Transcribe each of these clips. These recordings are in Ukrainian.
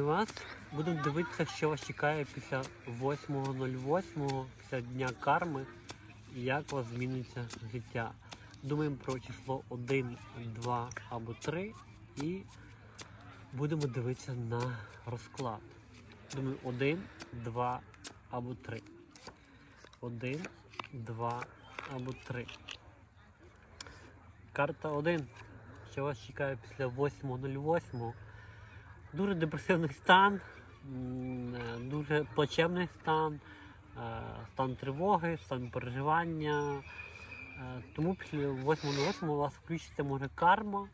вас будемо дивитися, що вас чекає після 8.08, після дня карми, і як у вас зміниться життя. Думаємо про число 1, 2 або 3 і будемо дивитися на розклад. Думаю, 1, 2 або 3. 1, 2 або 3. Карта 1. Що вас чекає після 8.08? Дуже депресивний стан, е, дуже плачевний стан, е, стан тривоги, стан переживання. Е, Тому після 8.08 у вас включиться може карма,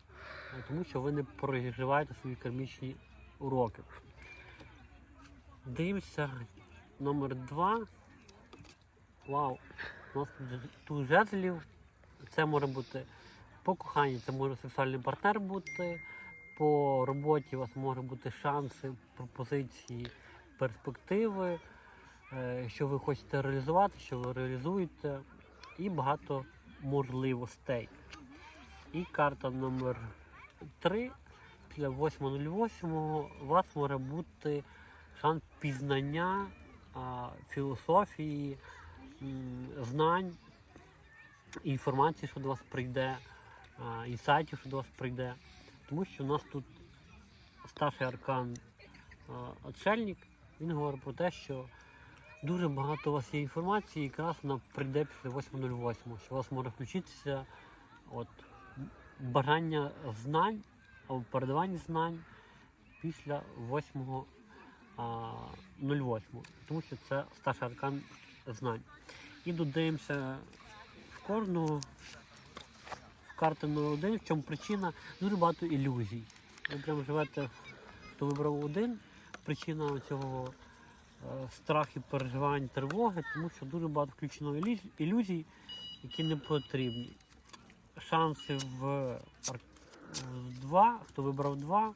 тому що ви не переживаєте свої кармічні уроки. Дивимося номер 2. Вау! У нас тут жезлів. Це може бути по коханню, це може сексуальний партнер бути. По роботі у вас може бути шанси, пропозиції, перспективи, е, що ви хочете реалізувати, що ви реалізуєте, і багато можливостей. І карта номер 3 після 8.08 у вас може бути шанс пізнання філософії, знань, інформації, що до вас прийде, інсайтів, що до вас прийде. Тому що у нас тут старший аркан отшельник, він говорить про те, що дуже багато у вас є інформації, якраз вона прийде після 8.08, що у вас може включитися от, бажання знань або передавання знань після 8.08, тому що це старший аркан знань. І додаємося в кожного в карти номер один, в чому причина дуже багато ілюзій. Ви прямо живете, хто вибрав один, причина цього е, страхів, переживань, тривоги, тому що дуже багато включено ілюзій, які не потрібні. Шанси в, два, хто вибрав два,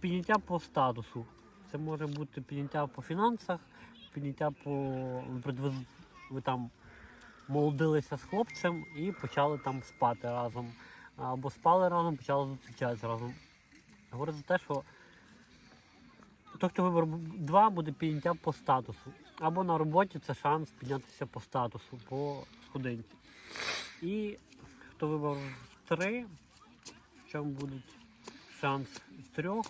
підняття по статусу. Це може бути підняття по фінансах, підняття по ви там молодилися з хлопцем і почали там спати разом. Або спали разом, почали зустрічатися разом. Говорить за те, що той, хто вибрав два, буде підняття по статусу. Або на роботі це шанс піднятися по статусу, по сходинці. І хто вибрав три, в чому буде шанс трьох.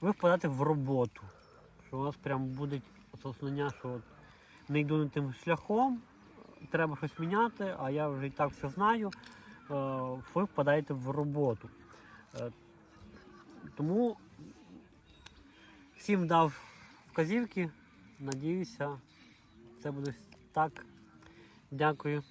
Ви впадаєте в роботу. Що у вас прям буде осознання, що от не йду не тим шляхом, треба щось міняти, а я вже і так все знаю. Е, Ви впадаєте в роботу. Е, Тому всім дав вказівки. Надіюся, це буде так. Дякую.